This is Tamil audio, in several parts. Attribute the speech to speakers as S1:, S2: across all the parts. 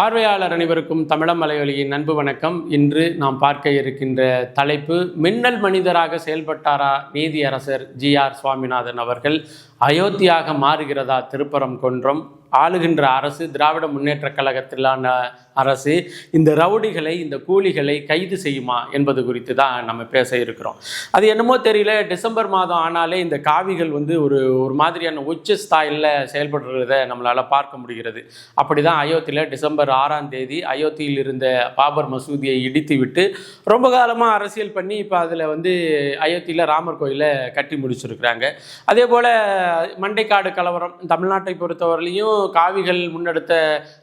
S1: பார்வையாளர் அனைவருக்கும் தமிழம் மலையொலியின் அன்பு வணக்கம். இன்று நாம் பார்க்க இருக்கின்ற தலைப்பு மின்னல் மனிதராக செயல்பட்டாரா நீதியரசர் ஜி ஆர் சுவாமிநாதன் அவர்கள்? அயோத்தியாக மாறுகிறதா திருப்பரம் கொன்றம் ஆளுகின்ற அரசு திராவிட முன்னேற்றக் கழகத்திலான அரசு இந்த ரவுடிகளை இந்த கூலிகளை கைது செய்யுமா என்பது குறித்து தான் நம்ம பேச இருக்கிறோம். அது என்னமோ தெரியல. டிசம்பர் மாதம் ஆனாலே இந்த காவிகள் வந்து ஒரு ஒரு மாதிரியான உச்ச ஸ்தாயில் செயல்படுறத நம்மளால் பார்க்க முடிகிறது. அப்படி தான் அயோத்தியில் டிசம்பர் ஆறாம் தேதி அயோத்தியில் இருந்த பாபர் மசூதியை இடித்து விட்டு ரொம்ப காலமாக அரசியல் பண்ணி இப்போ அதில் வந்து அயோத்தியில் ராமர் கோயிலை கட்டி முடிச்சிருக்கிறாங்க. அதே போல் மண்டைக்காடு கலவரம் தமிழ்நாட்டை பொறுத்தவரையிலையும் காவிகள் முன்னெடுத்த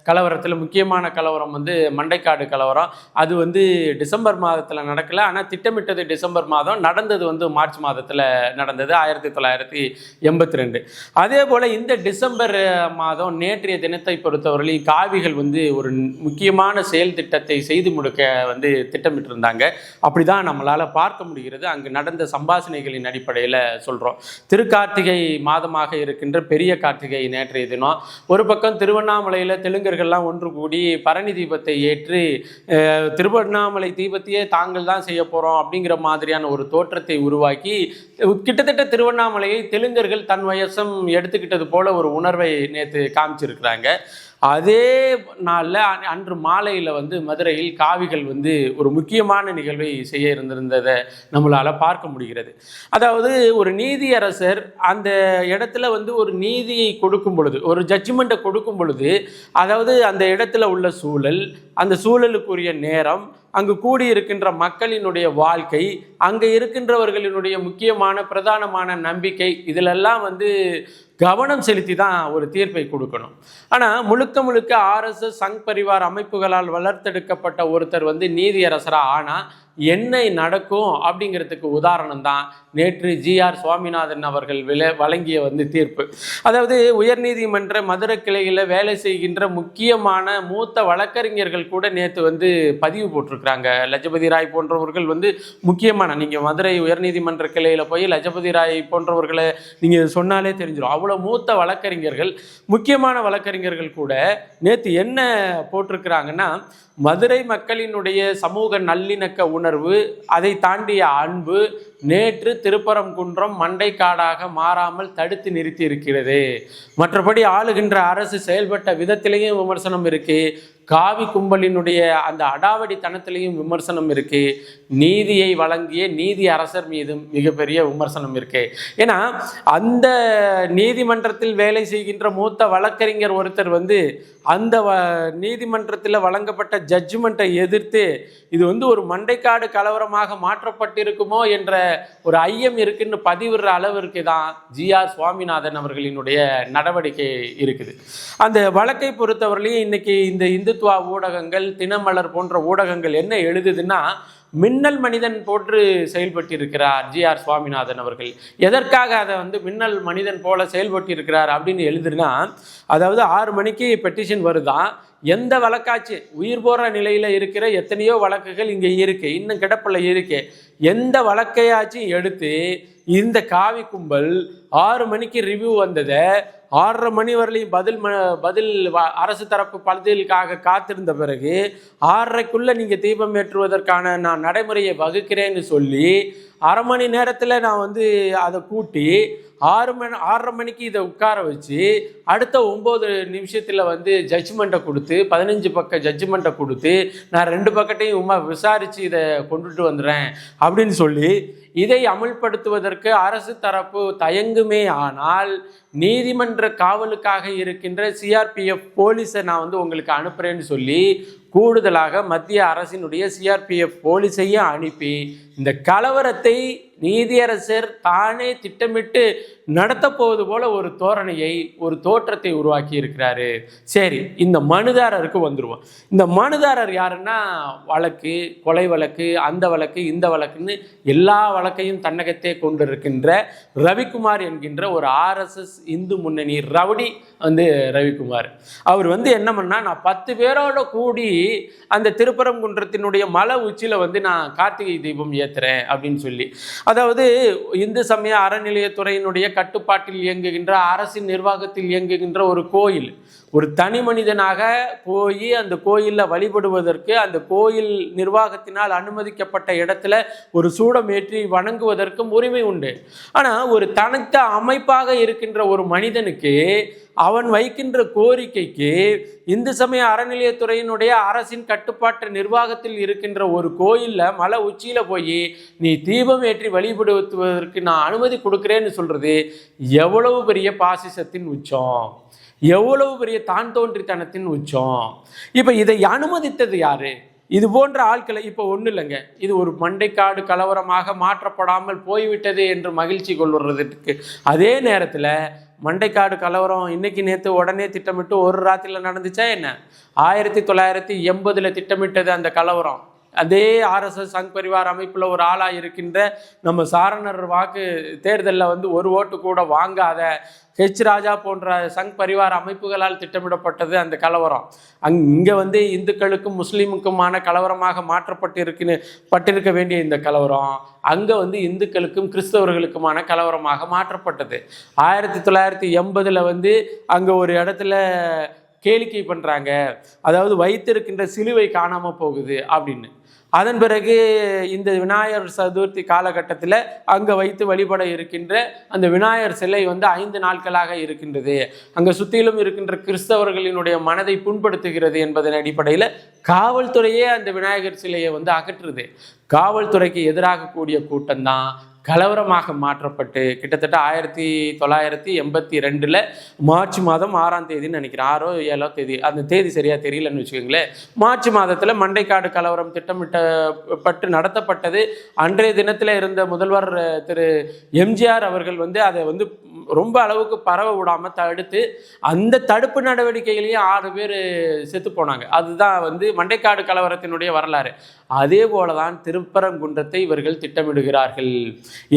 S1: கலவரத்தில் முக்கியமான கலவரம் வந்து மண்டைக்காடு கலவரம். அது வந்து டிசம்பர் மாதத்தில் நடக்கலை. ஆனால் திட்டமிட்டது டிசம்பர் மாதம். நடந்தது வந்து மார்ச் மாதத்தில் நடந்தது. ஆயிரத்தி தொள்ளாயிரத்தி எண்பத்தி ரெண்டு அதே போல் இந்த டிசம்பர் மாதம் நேற்றைய தினத்தை பொறுத்தவரையிலையும் காவிகள் வந்து ஒரு முக்கியமான செயல் திட்டத்தை செய்து முடிக்க வந்து திட்டமிட்டிருந்தாங்க. அப்படி தான் நம்மளால் பார்க்க முடிகிறது. அங்கு நடந்த சம்பாசனைகளின் அடிப்படையில் சொல்கிறோம் திருக்கார்த்திகை மாதமாக இருக்கின்ற பெரிய கார்த்திகை நேற்றைய தினம். ஒரு பக்கம் திருவண்ணாமலையில் தெலுங்கர்கள்லாம் ஒன்று கூடி பரணி தீபத்தை ஏற்றி திருவண்ணாமலை தீபத்தையே தாங்கள் தான் செய்ய போகிறோம் அப்படிங்கிற மாதிரியான ஒரு தோற்றத்தை உருவாக்கி கிட்டத்தட்ட திருவண்ணாமலையை தெலுங்கர்கள் தன் வயசம் எடுத்துக்கிட்டது போல ஒரு உணர்வை நேற்று காமிச்சிருக்கிறாங்க. அதே நாளில் அன்று மாலையில் வந்து மதுரையில் காவிகள் வந்து ஒரு முக்கியமான நிகழ்வை செய்ய இருந்திருந்ததை நம்மளால் பார்க்க முடிகிறது. அதாவது ஒரு நீதியரசர் அந்த இடத்துல வந்து ஒரு நீதியை கொடுக்கும் பொழுது ஒரு ஜட்ஜ்மெண்ட்டை கொடுக்கும் பொழுது அதாவது அந்த இடத்துல உள்ள சூழல் அந்த சூழலுக்குரிய நேரம் அங்கு கூடியிருக்கின்ற மக்களினுடைய வாழ்க்கை அங்கே இருக்கின்றவர்களினுடைய முக்கியமான பிரதானமான நம்பிக்கை இதிலெல்லாம் வந்து கவனம் செலுத்தி தான் ஒரு தீர்ப்பை கொடுக்கணும். ஆனால் முழுக்க முழுக்க ஆர்எஸ்எஸ் சங் பரிவார் அமைப்புகளால் வளர்த்தெடுக்கப்பட்ட ஒருத்தர் வந்து நீதியரசராக ஆனால் என்ன நடக்கும் அப்படிங்கிறதுக்கு உதாரணம் தான் நேற்று ஜிஆர் சுவாமிநாதன் அவர்கள் வில வழங்கிய வந்து தீர்ப்பு. அதாவது உயர்நீதிமன்ற மதுரை கிளையில் வேலை செய்கின்ற முக்கியமான மூத்த வழக்கறிஞர்கள் கூட நேற்று வந்து பதிவு போட்டிருக்கிறாங்க. லஜபதி ராய் போன்றவர்கள் வந்து முக்கியமான நீங்கள் மதுரை உயர்நீதிமன்ற கிளையில் போய் லஜபதி ராய் போன்றவர்களை நீங்கள் சொன்னாலே தெரிஞ்சிடும் அவ்வளோ மூத்த வழக்கறிஞர்கள் முக்கியமான வழக்கறிஞர்கள் கூட நேற்று என்ன போட்டிருக்கிறாங்கன்னா மதுரை மக்களினுடைய சமூக நல்லிணக்க உணர்வு அதை தாண்டிய அன்பு நேற்று திருப்பரங்குன்றம் மண்டைக்காடாக மாறாமல் தடுத்து நிறுத்தி இருக்கிறது. மற்றபடி ஆளுகின்ற அரசு செயல்பட்ட விதத்திலேயும் விமர்சனம் இருக்கு. காவி கும்பலினுடைய அந்த அடாவடித்தனத்திலையும் விமர்சனம் இருக்கு. நீதியை வழங்கிய நீதி அரசர் மீதும் மிகப்பெரிய விமர்சனம் இருக்கு. ஏன்னா அந்த நீதிமன்றத்தில் வேலை செய்கின்ற மூத்த வழக்கறிஞர் ஒருத்தர் வந்து அந்த வ நீதிமன்றத்தில் வழங்கப்பட்ட ஜட்ஜ்மெண்ட்டை எதிர்த்து இது வந்து ஒரு மண்டைக்காடு கலவரமாக மாற்றப்பட்டிருக்குமோ என்ற ஒரு ஐயம் இருக்குன்னு பதிவிடுற அளவிற்கு தான் ஜி ஆர் சுவாமிநாதன் அவர்களினுடைய நடவடிக்கை இருக்குது. அந்த வழக்கை பொறுத்தவரையிலையும் இன்னைக்கு இந்த இந்து இந்துத்வா ஊடகங்கள் தினமலர் போன்ற ஊடகங்கள் என்ன எழுதுதுன்னா மின்னல் மனிதன் போன்று செயல்பட்டிருக்கிறார் ஜிஆர் சுவாமிநாதன் அவர்கள். எதற்காக அதை வந்து மின்னல் மனிதன் போல செயல்பட்டிருக்கிறார் அப்படின்னு எழுதுனா அதாவது ஆறு மணிக்கு பெட்டிஷன் வருதான் எந்த வழக்காச்சு உயிர் போகிற நிலையில் இருக்கிற எத்தனையோ வழக்குகள் இங்கே இருக்கு இன்னும் கிடப்பில் இருக்கு. எந்த வழக்கையாச்சும் எடுத்து இந்த காவி கும்பல் ஆறு மணிக்கு ரிவ்யூ வந்ததை ஆறரை மணி வரலையும் பதில் ம பதில் வ- அரசு தரப்பு பதிலுக்காக காத்திருந்த பிறகு ஆறரைக்குள்ளே நீங்கள் தீபம் ஏற்றுவதற்கான நான் நடைமுறையை வகுக்கிறேன்னு சொல்லி அரை மணி நேரத்தில் நான் வந்து அதை கூட்டி ஆறு மணி ஆறரை மணிக்கு இதை உட்கார வச்சு அடுத்த ஒம்பது நிமிஷத்தில் வந்து ஜட்ஜ்மெண்ட்டை கொடுத்து பதினஞ்சு பக்க ஜட்ஜ்மெண்ட்டை கொடுத்து நான் ரெண்டு பக்கத்தையும் உமா விசாரித்து இதை கொண்டுட்டு வந்துடுறேன் அப்படின்னு சொல்லி இதை அமல்படுத்துவதற்கு அரசு தரப்பு தயங்குமே ஆனால் நீதிமன்ற காவலுக்காக இருக்கின்ற சிஆர்பிஎஃப் போலீஸை நான் வந்து உங்களுக்கு அனுப்புகிறேன்னு சொல்லி கூடுதலாக மத்திய அரசினுடைய சிஆர்பிஎஃப் போலீஸையும் அனுப்பி இந்த கலவரத்தை நீதியரசர் தானே திட்டமிட்டு நடத்தப்போவது போல ஒரு தோரணையை ஒரு தோற்றத்தை உருவாக்கி இருக்கிறாரு சரி இந்த மனுதாரருக்கு வந்துடுவோம் இந்த மனுதாரர் யாருன்னா வழக்கு கொலை வழக்கு அந்த வழக்கு இந்த வழக்குன்னு எல்லா வழக்கையும் தன்னகத்தே கொண்டிருக்கின்ற ரவிக்குமார் என்கின்ற ஒரு ஆர்எஸ்எஸ் இந்து முன்னணி ரவுடி வந்து ரவிக்குமார். அவர் வந்து என்ன பண்ணா நான் பத்து பேரோட கூடி அந்த திருப்பரங்குன்றத்தினுடைய மலை உச்சியில் வந்து நான் கார்த்திகை தீபம் ஏற்றுறேன் அப்படின்னு சொல்லி. அதாவது இந்து சமய அறநிலையத்துறையினுடைய கட்டுப்பாட்டில் இயங்குகின்ற அரசின் நிர்வாகத்தில் இயங்குகின்ற ஒரு கோயில். ஒரு தனி மனிதனாக போய் அந்த கோயிலில் வழிபடுவதற்கு அந்த கோயில் நிர்வாகத்தினால் அனுமதிக்கப்பட்ட இடத்துல ஒரு சூடம் ஏற்றி வணங்குவதற்கும் உரிமை உண்டு. ஆனால் ஒரு தனித்த அமைப்பாக இருக்கின்ற ஒரு மனிதனுக்கு அவன் வைக்கின்ற கோரிக்கைக்கு இந்து சமய அறநிலையத்துறையினுடைய அரசின் கட்டுப்பாட்டு நிர்வாகத்தில் இருக்கின்ற ஒரு கோயிலில் மலை உச்சியில் போய் நீ தீபம் ஏற்றி வழிபடுத்துவதற்கு நான் அனுமதி கொடுக்குறேன்னு சொல்கிறது எவ்வளவு பெரிய பாசிசத்தின் உச்சம்? எவ்வளவு பெரிய தான் தோன்றித்தனத்தின் உச்சம்? இப்போ இதை அனுமதித்தது யாரு? இது போன்ற ஆட்களை இப்போ ஒன்றும் இல்லைங்க. இது ஒரு மண்டைக்காடு கலவரமாக மாற்றப்படாமல் போய்விட்டது என்று மகிழ்ச்சி கொள்வதற்கு. அதே நேரத்தில் மண்டைக்காடு கலவரம் இன்னைக்கு நேற்று உடனே திட்டமிட்டு ஒரு ராத்திரியில் நடந்துச்சா என்ன? ஆயிரத்தி தொள்ளாயிரத்தி எண்பதில் திட்டமிட்டது அந்த கலவரம். அதே ஆர்எஸ்எஸ் சங் பரிவார் அமைப்பில் ஒரு ஆளாக இருக்கின்ற நம்ம சாரணர் வாக்கு தேர்தலில் வந்து ஒரு ஓட்டு கூட வாங்காத ஹெச் ராஜா போன்ற சங் பரிவார் அமைப்புகளால் திட்டமிடப்பட்டது அந்த கலவரம். அங் இங்கே வந்து இந்துக்களுக்கும் முஸ்லீமுக்குமான கலவரமாக மாற்றப்பட்டு இருக்குன்னு பட்டிருக்க வேண்டிய இந்த கலவரம் அங்கே வந்து இந்துக்களுக்கும் கிறிஸ்தவர்களுக்குமான கலவரமாக மாற்றப்பட்டது. ஆயிரத்தி தொள்ளாயிரத்தி எண்பதில் வந்து அங்கே ஒரு இடத்துல கேளிக்கை பண்ணுறாங்க அதாவது வைத்திருக்கின்ற சிலுவை காணாமல் போகுது அப்படின்னு. அதன் பிறகு இந்த விநாயகர் சதுர்த்தி காலகட்டத்தில் அங்கே வைத்து வழிபட இருக்கின்ற அந்த விநாயகர் சிலை வந்து ஐந்து நாட்களாக இருக்கின்றது. அங்கே சுற்றிலும் இருக்கின்ற கிறிஸ்தவர்களினுடைய மனதை புண்படுத்துகிறது என்பதன் அடிப்படையில் காவல்துறையே அந்த விநாயகர் சிலையை வந்து அகற்றுது. காவல்துறைக்கு எதிராக கூடிய கூட்டம்தான் கலவரமாக மாற்றப்பட்டு கிட்டத்தட்ட ஆயிரத்தி தொள்ளாயிரத்தி எண்பத்தி ரெண்டில் மார்ச் மாதம் ஆறாம் தேதின்னு நினைக்கிறேன். ஆறோ ஏழோ தேதி. அந்த தேதி சரியாக தெரியலன்னு வச்சுக்கோங்களேன். மார்ச் மாதத்தில் மண்டைக்காடு கலவரம் திட்டமிட்டப்பட்டு நடத்தப்பட்டது. அன்றைய தினத்தில் இருந்த முதல்வர் திரு எம்ஜிஆர் அவர்கள் வந்து அதை வந்து ரொம்ப அளவுக்கு பரவ விடாமல் தடுத்து அந்த தடுப்பு நடவடிக்கைகளையும் ஆறு பேர் செத்து போனாங்க. அதுதான் வந்து மண்டைக்காடு கலவரத்தினுடைய வரலாறு. அதே போல தான் திருப்பரங்குன்றத்தை இவர்கள் திட்டமிடுகிறார்கள்.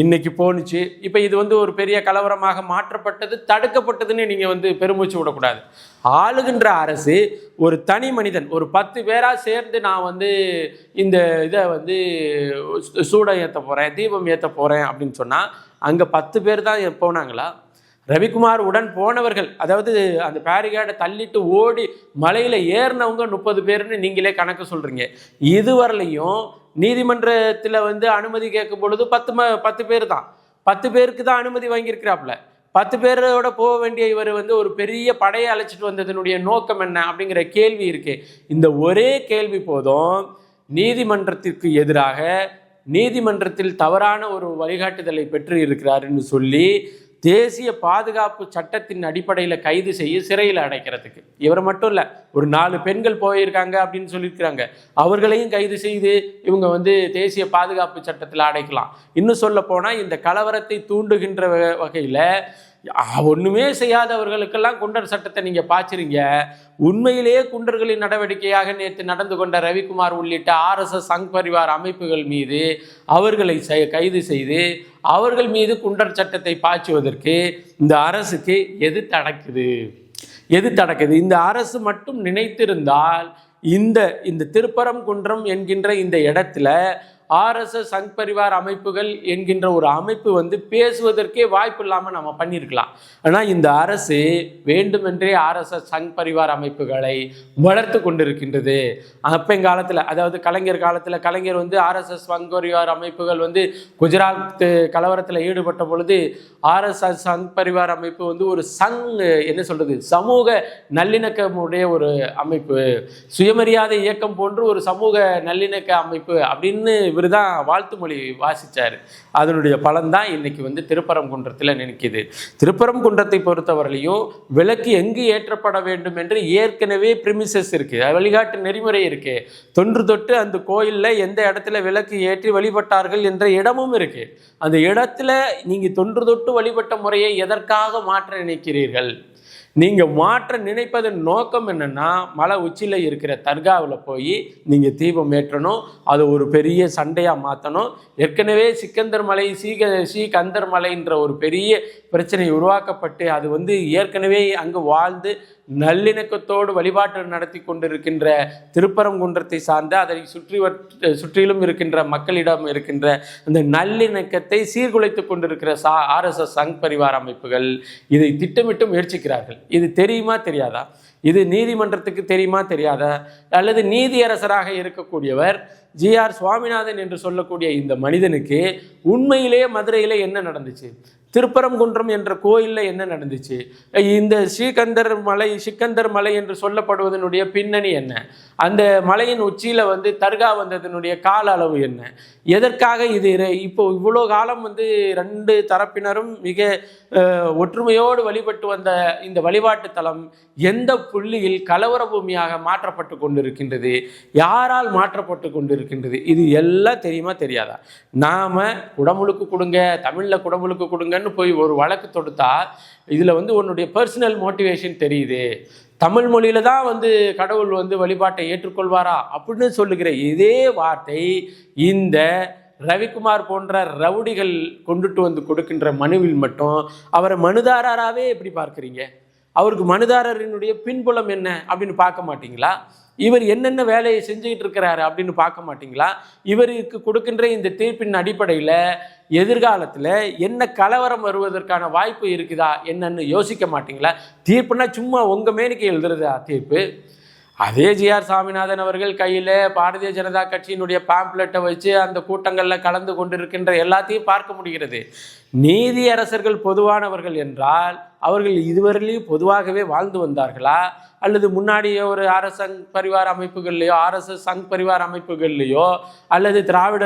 S1: இன்னைக்கு போணுச்சு. இப்போ இது வந்து ஒரு பெரிய கலவரமாக மாற்றப்பட்டது தடுக்கப்பட்டதுன்னு நீங்கள் வந்து பெருமூச்சு விடக்கூடாது. ஆளுகின்ற அரசு ஒரு தனி மனிதன் ஒரு பத்து பேராக சேர்ந்து நான் வந்து இந்த இதை வந்து சூடம் ஏற்ற போகிறேன் தீபம் ஏற்ற போகிறேன் அப்படின்னு சொன்னால் அங்கே பத்து பேர் தான் போனாங்களா? ரவிக்குமார் உடன் போனவர்கள் அதாவது அந்த பேரிகார்டை தள்ளிட்டு ஓடி மலையில் ஏறினவங்க முப்பது பேர்னு நீங்களே கணக்கு சொல்கிறீங்க இதுவரையிலையும் நீதிமன்றத்தில் வந்து அனுமதி கேட்கும் பொழுது பத்து ம பத்து பேர் தான். பத்து பேருக்கு தான் அனுமதி வாங்கியிருக்கிறாப்புல. பத்து பேரோட போக வேண்டிய இவர் வந்து ஒரு பெரிய படையை அழைச்சிட்டு வந்ததனுடைய நோக்கம் என்ன அப்படிங்கிற கேள்வி இருக்கு. இந்த ஒரே கேள்வி போதும். நீதிமன்றத்திற்கு எதிராக நீதிமன்றத்தில் தவறான ஒரு வழிகாட்டுதலை பெற்று இருக்கிறாருன்னு சொல்லி தேசிய பாதுகாப்பு சட்டத்தின் அடிப்படையில் கைது செய்ய சிறையில் அடைக்கிறதுக்கு. இவர் மட்டும் இல்லை ஒரு நாலு பெண்கள் போயிருக்காங்க அப்படின்னு சொல்லியிருக்கிறாங்க. அவர்களையும் கைது செய்து இவங்க வந்து தேசிய பாதுகாப்பு சட்டத்தில் அடைக்கலாம். இன்னும் சொல்ல போனால் இந்த கலவரத்தை தூண்டுகின்ற வகையில் ஒன்றுமே செய்யாதவர்களுக்கெல்லாம் குண்டர் சட்டத்தை நீங்கள் பாய்ச்சிறீங்க உண்மையிலேயே குண்டர்களின் நடவடிக்கையாக நேற்று நடந்து கொண்ட ரவிக்குமார் உள்ளிட்ட ஆர்எஸ்எஸ் சங் பரிவார் அமைப்புகள் மீது அவர்களை கைது செய்து அவர்கள் மீது குண்டர் சட்டத்தை பாய்ச்சுவதற்கு இந்த அரசுக்கு எது தடக்குது? எது தடக்குது? இந்த அரசு மட்டும் நினைத்திருந்தால் இந்த இந்த திருப்பரங்குன்றம் என்கின்ற இந்த இடத்துல ஆர்எஸ்எஸ் சங் பரிவார் அமைப்புகள் என்கின்ற ஒரு அமைப்பு வந்து பேசுவதற்கே வாய்ப்பு இல்லாமல் நம்ம பண்ணியிருக்கலாம் ஆனால் இந்த அரசு வேண்டுமென்றே ஆர்எஸ்எஸ் சங் பரிவார் அமைப்புகளை வளர்த்து கொண்டிருக்கின்றது. அப்பங்காலத்தில் அதாவது கலைஞர் காலத்தில் கலைஞர் வந்து ஆர்எஸ்எஸ் சங் பரிவார் அமைப்புகள் வந்து குஜராத் கலவரத்தில் ஈடுபட்ட பொழுது ஆர்எஸ்எஸ் சங் பரிவார் அமைப்பு வந்து ஒரு சங் என்ன சொல்கிறது சமூக நல்லிணக்கமுடைய ஒரு அமைப்பு. சுயமரியாதை இயக்கம் போன்று ஒரு சமூக நல்லிணக்க அமைப்பு அப்படின்னு இவர் தான் வாழ்த்து மொழி வாசித்தார் அதனுடைய பலன் தான் இன்றைக்கி வந்து திருப்பரங்குன்றத்தில் நினைக்கிது. திருப்பரங்குன்றத்தை பொறுத்தவரையிலையும் விளக்கு எங்கு ஏற்றப்பட வேண்டும் என்று ஏற்கனவே பிரிமிசஸ் இருக்குது வழிகாட்டு நெறிமுறை இருக்குது தொன்று தொட்டு அந்த கோயிலில் எந்த இடத்துல விளக்கு ஏற்றி வழிபட்டார்கள் என்ற இடமும் இருக்குது அந்த இடத்துல நீங்கள் தொன்று தொட்டு வழிபட்ட முறையை எதற்காக மாற்ற நினைக்கிறீர்கள்? நீங்கள் மாற்ற நினைப்பதன் நோக்கம் என்னென்னா மலை உச்சியில் இருக்கிற தர்காவில் போய் நீங்கள் தீபம் ஏற்றணும். அது ஒரு பெரிய சண்டையாக மாற்றணும் ஏற்கனவே சிக்கந்தர் மலை சீக ஸ்ரீகந்தர் மலைன்ற ஒரு பெரிய பிரச்சனை உருவாக்கப்பட்டு அது வந்து ஏற்கனவே அங்கு வாழ்ந்து நல்லிணக்கத்தோடு வழிபாட்டு நடத்தி கொண்டிருக்கின்ற திருப்பரங்குன்றத்தை சார்ந்த அதை சுற்றி சுற்றிலும் இருக்கின்ற மக்களிடம் இருக்கின்ற அந்த நல்லிணக்கத்தை சீர்குலைத்து கொண்டிருக்கிற சா ஆர்எஸ்எஸ் சங் பரிவார அமைப்புகள் இதை திட்டமிட்டு முயற்சிக்கிறார்கள். இது தெரியுமா தெரியாதா? இது நீதிமன்றத்துக்கு தெரியுமா தெரியாதா? அல்லது நீதியரசராக இருக்கக்கூடியவர் ஜிஆர் சுவாமிநாதன் என்று சொல்லக்கூடிய இந்த மனிதனுக்கு உண்மையிலேயே மதுரையிலே என்ன நடந்துச்சு? திருப்பரங்குன்றம் என்ற கோயிலில் என்ன நடந்துச்சு? இந்த ஸ்ரீகந்தர் மலை சிக்கந்தர் மலை என்று சொல்லப்படுவதனுடைய பின்னணி என்ன? அந்த மலையின் உச்சியில் வந்து தர்கா வந்ததனுடைய கால அளவு என்ன? எதற்காக இது இப்போ இவ்வளோ காலம் வந்து ரெண்டு தரப்பினரும் மிக ஒற்றுமையோடு வழிபட்டு வந்த இந்த வழிபாட்டு தலம் எந்த புள்ளியில் கலவர பூமியாக மாற்றப்பட்டு கொண்டிருக்கின்றது? யாரால் மாற்றப்பட்டு கொண்டிருக்கின்றது? இது எல்லாம் தெரியுமா? தெரியாதா? நாம் குடமுழுக்கு கொடுங்க தமிழில் குடமுழுக்கு வேணும்னு போய் ஒரு வழக்கு தொடுத்தா இதில் வந்து உன்னுடைய பர்சனல் மோட்டிவேஷன் தெரியுது. தமிழ் மொழியில தான் வந்து கடவுள் வந்து வழிபாட்டை ஏற்றுக்கொள்வாரா அப்படின்னு சொல்லுகிற இதே வார்த்தை இந்த ரவிக்குமார் போன்ற ரவுடிகள் கொண்டுட்டு வந்து கொடுக்கின்ற மனுவில் மட்டும் அவரை மனுதாரராகவே எப்படி பார்க்குறீங்க? அவருக்கு மனுதாரரினுடைய பின்புலம் என்ன அப்படின்னு பார்க்க மாட்டீங்களா? இவர் என்னென்ன வேலையை செஞ்சுக்கிட்டு இருக்கிறாரு அப்படின்னு பார்க்க மாட்டீங்களா? இவருக்கு கொடுக்கின்ற இந்த தீர்ப்பின் அடிப்படையில் எதிர்காலத்தில் என்ன கலவரம் வருவதற்கான வாய்ப்பு இருக்குதா என்னன்னு யோசிக்க மாட்டீங்களா? தீர்ப்புனா சும்மா உங்கள் மேனிக்கு எழுதுறதா தீர்ப்பு? அதே ஜிஆர் சாமிநாதன் அவர்கள் கையில் பாரதிய ஜனதா கட்சியினுடைய பாம்ப்லெட்டை வச்சு அந்த கூட்டங்களில் கலந்து கொண்டிருக்கின்ற எல்லாத்தையும் பார்க்க முடிகிறது. நீதியரசர்கள் பொதுவானவர்கள் என்றால் அவர்கள் இதுவரையிலையும் பொதுவாகவே வாழ்ந்து வந்தார்களா? அல்லது முன்னாடியே ஒரு ஆர்எஸ் சங் பரிவார அமைப்புகள்லையோ ஆர்எஸ்எஸ் சங் பரிவார அமைப்புகள்லையோ அல்லது திராவிட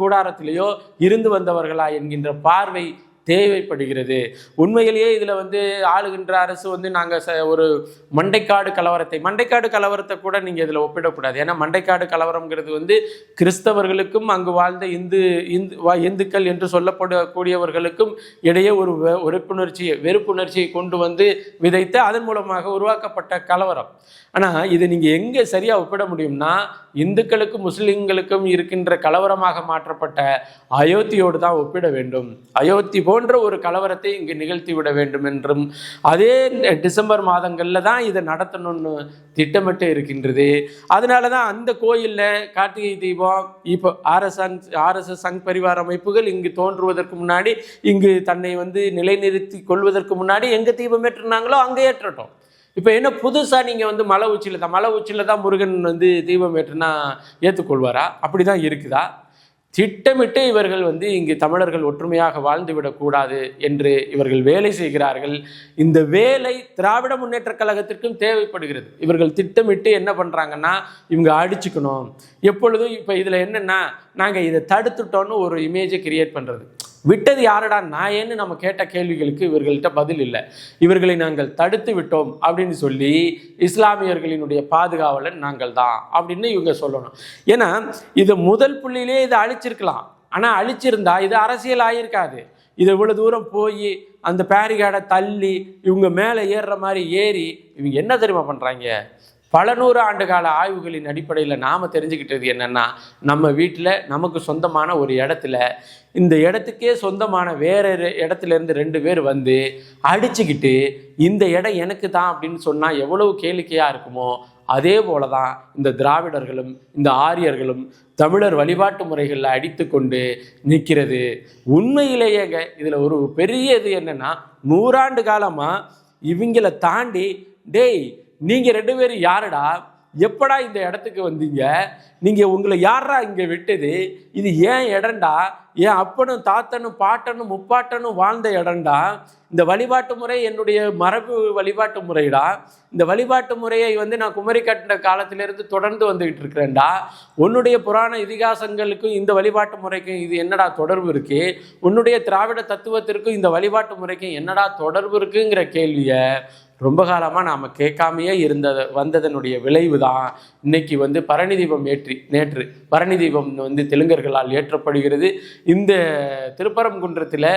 S1: கூடாரத்திலேயோ இருந்து வந்தவர்களா என்கின்ற பார்வை தேவைப்படுகிறது. உண்மையிலேயே இதில் வந்து ஆளுகின்ற அரசு வந்து நாங்கள் ச ஒரு மண்டைக்காடு கலவரத்தை மண்டைக்காடு கலவரத்தை கூட நீங்கள் இதில் ஒப்பிடக்கூடாது. ஏன்னா மண்டைக்காடு கலவரங்கிறது வந்து கிறிஸ்தவர்களுக்கும் அங்கு வாழ்ந்த இந்து இந்து வா- இந்துக்கள் என்று சொல்லப்படக்கூடியவர்களுக்கும் இடையே ஒரு வெறுப்புணர்ச்சியை வெறுப்புணர்ச்சியை கொண்டு வந்து விதைத்து அதன் மூலமாக உருவாக்கப்பட்ட கலவரம். ஆனால் இதை நீங்கள் எங்கே சரியாக ஒப்பிட முடியும்னா இந்துக்களுக்கும் முஸ்லிம்களுக்கும் இருக்கின்ற கலவரமாக மாற்றப்பட்ட அயோத்தியோடு தான் ஒப்பிட வேண்டும். அயோத்தி போன்ற ஒரு கலவரத்தை இங்கு நிகழ்த்தி விட வேண்டும் என்றும் அதே டிசம்பர் மாதங்களில் தான் இதை நடத்தணும்னு திட்டமிட்டு இருக்கின்றது. அதனால தான் அந்த கோயிலில் கார்த்திகை தீபம் இப்போ ஆர்எஸ் ஆர்எஸ்எஸ் சங் பரிவார அமைப்புகள் இங்கு தோன்றுவதற்கு முன்னாடி இங்கு தன்னை வந்து நிலைநிறுத்தி கொள்வதற்கு முன்னாடி எங்கே தீபம் ஏற்றுனாங்களோ அங்கே ஏற்றட்டும். இப்போ என்ன புதுசாக நீங்கள் வந்து மலை உச்சியில் தான் மலை உச்சியில் தான் முருகன் வந்து தீபம் ஏற்றுனா ஏற்றுக்கொள்வாரா அப்படி தான் இருக்குதா? திட்டமிட்டு இவர்கள் வந்து இங்கு தமிழர்கள் ஒற்றுமையாக வாழ்ந்து விடக்கூடாது என்று இவர்கள் வேலை செய்கிறார்கள். இந்த வேலை திராவிட முன்னேற்றக் கழகத்திற்கும் தேவைப்படுகிறது. இவர்கள் திட்டமிட்டு என்ன பண்ணுறாங்கன்னா இவங்க அடிச்சுக்கணும். எப்பொழுதும் இப்போ இதில் என்னென்னா நாங்கள் இதை தடுத்துட்டோன்னு ஒரு இமேஜை கிரியேட் பண்ணுறது விட்டது யாரடா நாயேன்னு நம்ம கேட்ட கேள்விகளுக்கு இவர்கள்ட்ட பதில் இல்லை. இவர்களை நாங்கள் தடுத்து விட்டோம் அப்படின்னு சொல்லி இஸ்லாமியர்களினுடைய பாதுகாவலன் நாங்கள் தான் அப்படின்னு இவங்க சொல்லணும். ஏன்னா இது முதல் புள்ளியிலே இதை அழிச்சிருக்கலாம். ஆனால் அழிச்சிருந்தா இது அரசியல் ஆகியிருக்காது இது இவ்வளோ தூரம் போய் அந்த பேரிகார்டை தள்ளி இவங்க மேலே ஏறுற மாதிரி ஏறி இவங்க என்ன தெரியுமா பண்ணுறாங்க பல நூறு ஆண்டு கால ஆய்வுகளின் அடிப்படையில் நாம் தெரிஞ்சுக்கிட்டது என்னென்னா நம்ம வீட்டில் நமக்கு சொந்தமான ஒரு இடத்துல இந்த இடத்துக்கே சொந்தமான வேற இடத்துலேருந்து இடத்துல இருந்து ரெண்டு பேர் வந்து அடிச்சுக்கிட்டு இந்த இடம் எனக்கு தான் அப்படின்னு சொன்னால் எவ்வளவு கேளிக்கையாக இருக்குமோ அதே போல தான் இந்த திராவிடர்களும் இந்த ஆரியர்களும் தமிழர் வழிபாட்டு முறைகளில் அடித்து கொண்டு நிற்கிறது உண்மையிலேயேங்க இதில் ஒரு பெரிய இது என்னென்னா நூறாண்டு காலமாக இவங்கள தாண்டி டேய் நீங்கள் ரெண்டு பேரும் யாருடா? எப்படா இந்த இடத்துக்கு வந்தீங்க? நீங்கள் உங்களை யாரா இங்கே விட்டது? இது ஏன் இடம்டா? என் அப்பனும் தாத்தனும் பாட்டனும் முப்பாட்டனும் வாழ்ந்த இடம்டா. இந்த வழிபாட்டு முறை என்னுடைய மரபு வழிபாட்டு முறைடா. இந்த வழிபாட்டு முறையை வந்து நான் குமரி கட்டின காலத்திலிருந்து தொடர்ந்து வந்துகிட்டு இருக்கிறேன்டா. உன்னுடைய புராண இதிகாசங்களுக்கும் இந்த வழிபாட்டு முறைக்கும் இது என்னடா தொடர்பு இருக்கு? உன்னுடைய திராவிட தத்துவத்திற்கும் இந்த வழிபாட்டு முறைக்கும் என்னடா தொடர்பு இருக்குங்கிற கேள்வியை ரொம்ப காலமாக நாம் கேட்காமையே இருந்தது வந்ததனுடைய விளைவு தான் இன்னைக்கு வந்து பரணி தீபம் ஏற்றி நேற்று பரணி தீபம் வந்து தெலுங்கர்களால் ஏற்றப்படுகிறது. இந்த திருப்பரங்குன்றத்தில்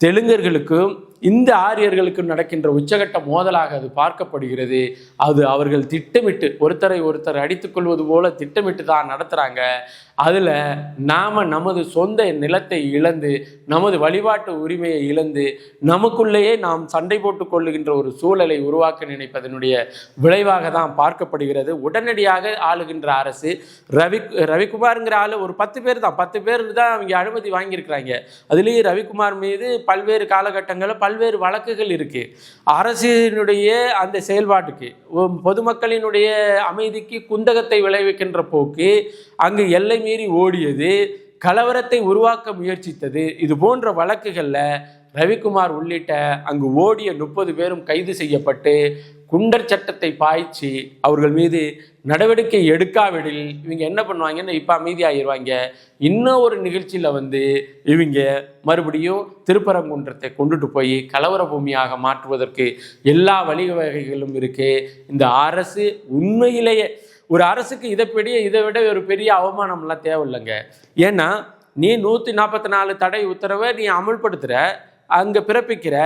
S1: தெலுங்கர்களுக்கும் இந்த ஆரியர்களுக்கும் நடக்கின்ற உச்சகட்ட மோதலாக அது பார்க்கப்படுகிறது. அது அவர்கள் திட்டமிட்டு ஒருத்தரை ஒருத்தர் அடித்துக்கொள்வது போல திட்டமிட்டு தான் நடத்துகிறாங்க அதில் நாம் நமது சொந்த நிலத்தை இழந்து நமது வழிபாட்டு உரிமையை இழந்து நமக்குள்ளேயே நாம் சண்டை போட்டு கொள்ளுகின்ற ஒரு சூழலை உருவாக்க நினைப்பதனுடைய விளைவாக தான் பார்க்கப்படுகிறது. உடனடியாக ஆளுகின்ற அரசு ரவி ரவிக்குமாருங்கிற ஆள் ஒரு பத்து பேர் தான். பத்து பேர் தான் அவங்க அனுமதி வாங்கியிருக்கிறாங்க. அதுலேயே ரவிக்குமார் மீது பல்வேறு காலகட்டங்களில் பல்வேறு வழக்குகள் இருக்குது அரசினுடைய அந்த செயல்பாட்டுக்கு பொதுமக்களினுடைய அமைதிக்கு குந்தகத்தை விளைவிக்கின்ற போக்கு அங்கு எல்லை மீறி ஓடியது கலவரத்தை உருவாக்க முயற்சித்தது. இது போன்ற வழக்குகளில் ரவிக்குமார் உள்ளிட்ட அங்கு ஓடிய முப்பது பேரும் கைது செய்யப்பட்டு குண்டர் சட்டத்தை பாய்ச்சி அவர்கள் மீது நடவடிக்கை எடுக்காவிடில் இவங்க என்ன பண்ணுவாங்கன்னு இப்போ அமைதியாகிடுவாங்க இன்னும் ஒரு நிகழ்ச்சியில் வந்து இவங்க மறுபடியும் திருப்பரங்குன்றத்தை கொண்டுட்டு போய் கலவர பூமியாக மாற்றுவதற்கு எல்லா வழிவகைகளும் இருக்குது இந்த அரசு உண்மையிலேயே ஒரு அரசுக்கு இதை பெரிய இதை விட ஒரு பெரிய அவமானம்லாம் தேவையில்லைங்க. ஏன்னா நீ நூற்றி நாற்பத்தி நாலு தடை உத்தரவை நீ அமல்படுத்துகிற அங்கே பிறப்பிக்கிற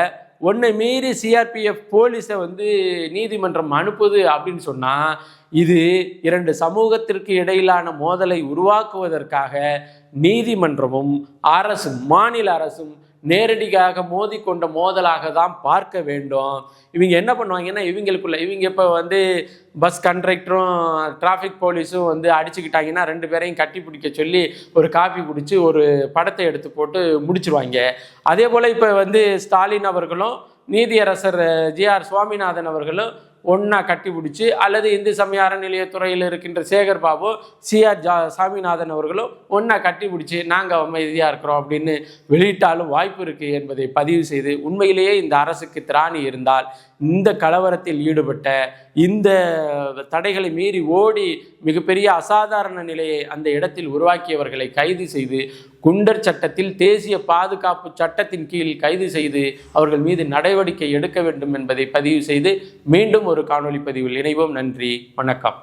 S1: ஒன்றை மீறி சிஆர்பிஎஃப் போலீஸை வந்து நீதிமன்றம் அனுப்புது அப்படின்னு சொன்னால் இது இரண்டு சமூகத்திற்கு இடையிலான மோதலை உருவாக்குவதற்காக நீதிமன்றமும் அரசும் மாநில அரசும் நேரடியாக கொண்ட மோதலாக தான் பார்க்க வேண்டும். இவங்க என்ன பண்ணுவாங்கன்னா இவங்களுக்குள்ள இவங்க இப்போ வந்து பஸ் கண்ட்ரக்டரும் டிராஃபிக் போலீஸும் வந்து அடிச்சுக்கிட்டாங்கன்னா ரெண்டு பேரையும் கட்டி பிடிக்க சொல்லி ஒரு காப்பி பிடிச்சி ஒரு படத்தை எடுத்து போட்டு முடிச்சிருவாங்க. அதே போல் இப்போ வந்து ஸ்டாலின் அவர்களும் நீதியரசர் ஜிஆர் சுவாமிநாதன் அவர்களும் ஒன்றா கட்டி பிடிச்சி அல்லது இந்து சமய அறநிலையத்துறையில் இருக்கின்ற சேகர் பாபு சிஆர் ஜா சாமிநாதன் அவர்களும் ஒன்றா கட்டி பிடிச்சி நாங்கள் அமைதியாக இருக்கிறோம் அப்படின்னு வெளியிட்டாலும் வாய்ப்பு இருக்குது என்பதை பதிவு செய்து உண்மையிலேயே இந்த அரசுக்கு திராணி இருந்தால் இந்த கலவரத்தில் ஈடுபட்ட இந்த தடைகளை மீறி ஓடி மிகப்பெரிய அசாதாரண நிலையை அந்த இடத்தில் உருவாக்கியவர்களை கைது செய்து குண்டர் சட்டத்தில் தேசிய பாதுகாப்பு சட்டத்தின் கீழ் கைது செய்து அவர்கள் மீது நடவடிக்கை எடுக்க வேண்டும் என்பதை பதிவு செய்து மீண்டும் ஒரு காணொலி பதிவில் இணைவோம். நன்றி வணக்கம்.